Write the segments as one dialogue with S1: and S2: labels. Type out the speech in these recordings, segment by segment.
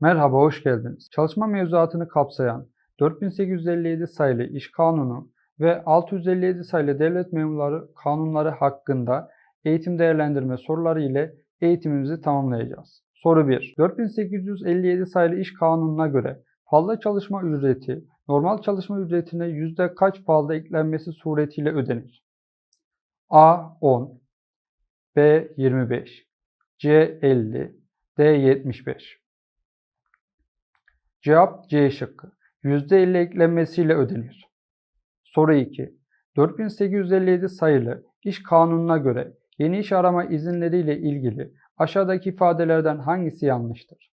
S1: Merhaba, hoş geldiniz. Çalışma mevzuatını kapsayan 4857 sayılı İş Kanunu ve 657 sayılı Devlet Memurları Kanunları hakkında eğitim değerlendirme soruları ile eğitimimizi tamamlayacağız. Soru 1. 4857 sayılı İş Kanunu'na göre fazla çalışma ücreti normal çalışma ücretine yüzde kaç fazla eklenmesi suretiyle ödenir? A 10 B 25 C 50 D 75 Cevap C şıkkı. %50 eklenmesiyle ödenir. Soru 2. 4857 sayılı İş Kanunu'na göre yeni iş arama izinleriyle ilgili aşağıdaki ifadelerden hangisi yanlıştır?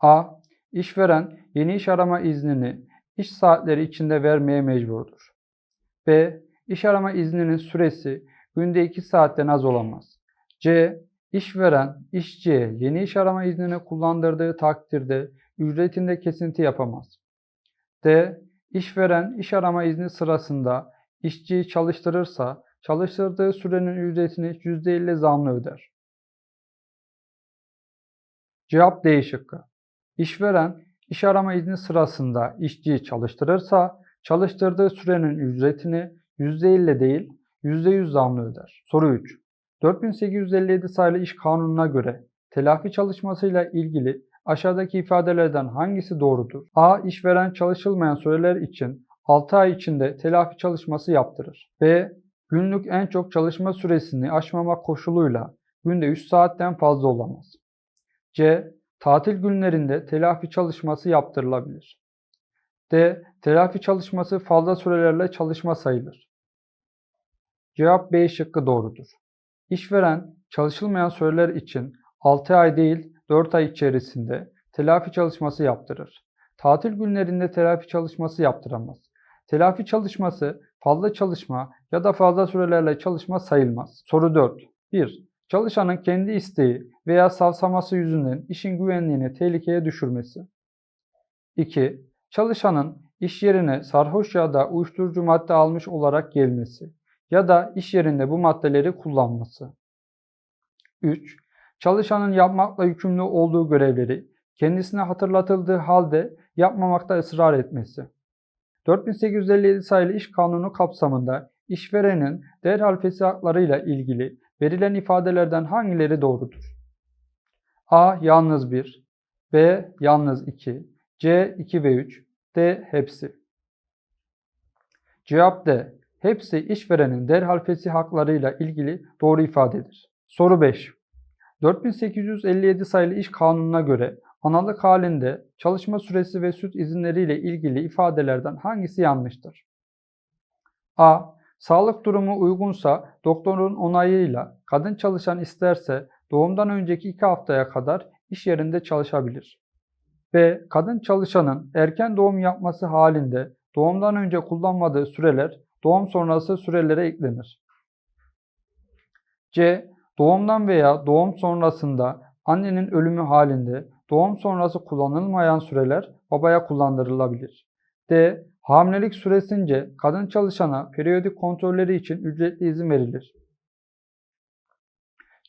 S1: A. İşveren yeni iş arama iznini iş saatleri içinde vermeye mecburdur. B. İş arama izninin süresi günde 2 saatten az olamaz. C. İşveren işçiye yeni iş arama iznini kullandırdığı takdirde ücretinde kesinti yapamaz. D. İşveren iş arama izni sırasında işçiyi çalıştırırsa çalıştırdığı sürenin ücretini %50 zamlı öder. Cevap D şıkkı. İşveren iş arama izni sırasında işçiyi çalıştırırsa çalıştırdığı sürenin ücretini %50 değil %100 zamlı öder. Soru 3. 4857 sayılı İş Kanunu'na göre telafi çalışmasıyla ilgili aşağıdaki ifadelerden hangisi doğrudur? A. İşveren çalışılmayan süreler için 6 ay içinde telafi çalışması yaptırır. B. Günlük en çok çalışma süresini aşmamak koşuluyla günde 3 saatten fazla olamaz. C. Tatil günlerinde telafi çalışması yaptırılabilir. D. Telafi çalışması fazla sürelerle çalışma sayılır. Cevap B şıkkı doğrudur. İşveren çalışılmayan süreler için 6 ay değil 4 ay içerisinde telafi çalışması yaptırır. Tatil günlerinde telafi çalışması yaptıramaz. Telafi çalışması fazla çalışma ya da fazla sürelerle çalışma sayılmaz. Soru 4. 1. Çalışanın kendi isteği veya savsaması yüzünden işin güvenliğini tehlikeye düşürmesi. 2. Çalışanın iş yerine sarhoş ya da uyuşturucu madde almış olarak gelmesi ya da iş yerinde bu maddeleri kullanması. 3. Çalışanın yapmakla yükümlü olduğu görevleri kendisine hatırlatıldığı halde yapmamakta ısrar etmesi. 4857 sayılı İş Kanunu kapsamında işverenin derhal fesih haklarıyla ilgili verilen ifadelerden hangileri doğrudur? A. Yalnız 1 B. Yalnız 2 C. 2 ve 3 D. Hepsi Cevap D. Hepsi işverenin derhal fesih haklarıyla ilgili doğru ifadedir. Soru 5. 4857 sayılı İş Kanunu'na göre analık halinde çalışma süresi ve süt izinleriyle ilgili ifadelerden hangisi yanlıştır? A. Sağlık durumu uygunsa doktorun onayıyla kadın çalışan isterse doğumdan önceki 2 haftaya kadar iş yerinde çalışabilir. B. Kadın çalışanın erken doğum yapması halinde doğumdan önce kullanmadığı süreler doğum sonrası sürelere eklenir. C. Doğumdan veya doğum sonrasında annenin ölümü halinde doğum sonrası kullanılmayan süreler babaya kullandırılabilir. D. Hamilelik süresince kadın çalışana periyodik kontrolleri için ücretli izin verilir.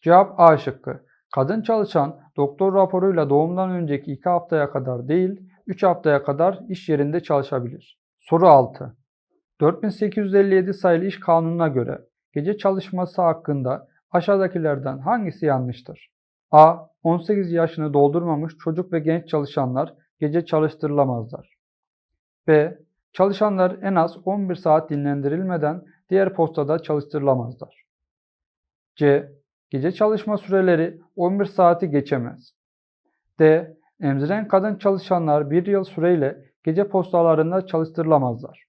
S1: Cevap A şıkkı. Kadın çalışan doktor raporuyla doğumdan önceki 2 haftaya kadar değil 3 haftaya kadar iş yerinde çalışabilir. Soru 6. 4857 sayılı İş Kanunu'na göre gece çalışması hakkında aşağıdakilerden hangisi yanlıştır? A. 18 yaşını doldurmamış çocuk ve genç çalışanlar gece çalıştırılamazlar. B. Çalışanlar en az 11 saat dinlendirilmeden diğer postada çalıştırılamazlar. C. Gece çalışma süreleri 11 saati geçemez. D. Emziren kadın çalışanlar bir yıl süreyle gece postalarında çalıştırılamazlar.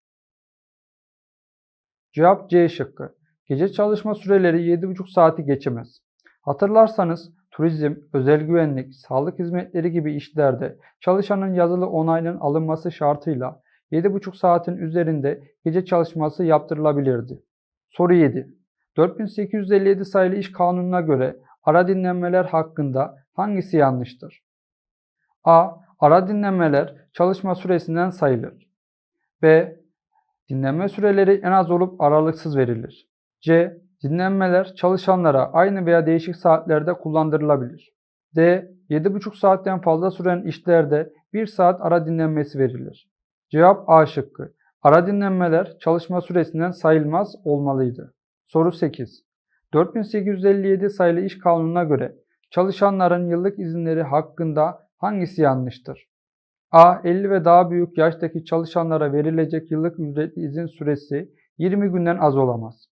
S1: Cevap C şıkkı. Gece çalışma süreleri 7,5 saati geçemez. Hatırlarsanız turizm, özel güvenlik, sağlık hizmetleri gibi işlerde çalışanın yazılı onaylının alınması şartıyla 7,5 saatin üzerinde gece çalışması yaptırılabilirdi. Soru 7. 4857 sayılı İş Kanunu'na göre ara dinlenmeler hakkında hangisi yanlıştır? A. Ara dinlenmeler çalışma süresinden sayılır. B. Dinlenme süreleri en az olup aralıksız verilir. C. Dinlenmeler çalışanlara aynı veya değişik saatlerde kullandırılabilir. D. 7,5 saatten fazla süren işlerde 1 saat ara dinlenmesi verilir. Cevap A şıkkı. Ara dinlenmeler çalışma süresinden sayılmaz olmalıydı. Soru 8. 4857 sayılı iş kanununa göre çalışanların yıllık izinleri hakkında hangisi yanlıştır? A. 50 ve daha büyük yaştaki çalışanlara verilecek yıllık ücretli izin süresi 20 günden az olamaz.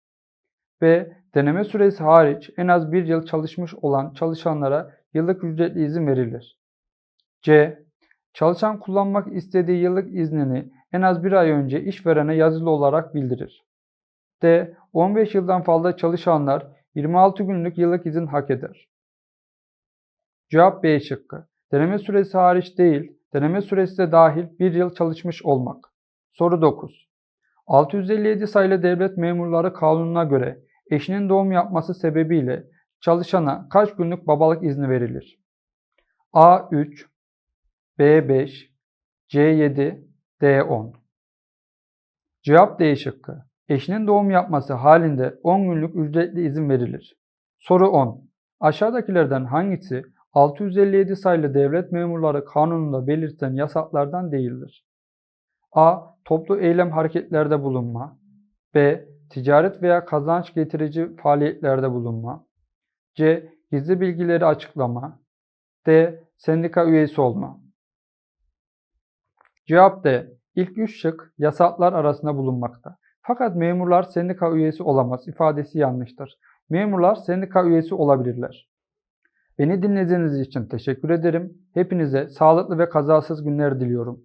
S1: B. Deneme süresi hariç en az bir yıl çalışmış olan çalışanlara yıllık ücretli izin verilir. C. Çalışan kullanmak istediği yıllık iznini en az bir ay önce işverene yazılı olarak bildirir. D. 15 yıldan fazla çalışanlar 26 günlük yıllık izin hak eder. Cevap B şıkkı. Deneme süresi hariç değil, deneme süresi de dahil bir yıl çalışmış olmak. Soru 9. 657 sayılı devlet memurları kanununa göre eşinin doğum yapması sebebiyle çalışana kaç günlük babalık izni verilir? A3, B5, C7, D10. Cevap D şıkkı. Eşinin doğum yapması halinde 10 günlük ücretli izin verilir. Soru 10. Aşağıdakilerden hangisi 657 sayılı devlet memurları kanununda belirtilen yasaklardan değildir? A. Toplu eylem hareketlerde bulunma. B. Ticaret veya kazanç getirici faaliyetlerde bulunma. C. Gizli bilgileri açıklama. D. Sendika üyesi olma. Cevap D. İlk üç şık yasaklar arasında bulunmakta. Fakat memurlar sendika üyesi olamaz ifadesi yanlıştır. Memurlar sendika üyesi olabilirler. Beni dinlediğiniz için teşekkür ederim. Hepinize sağlıklı ve kazasız günler diliyorum.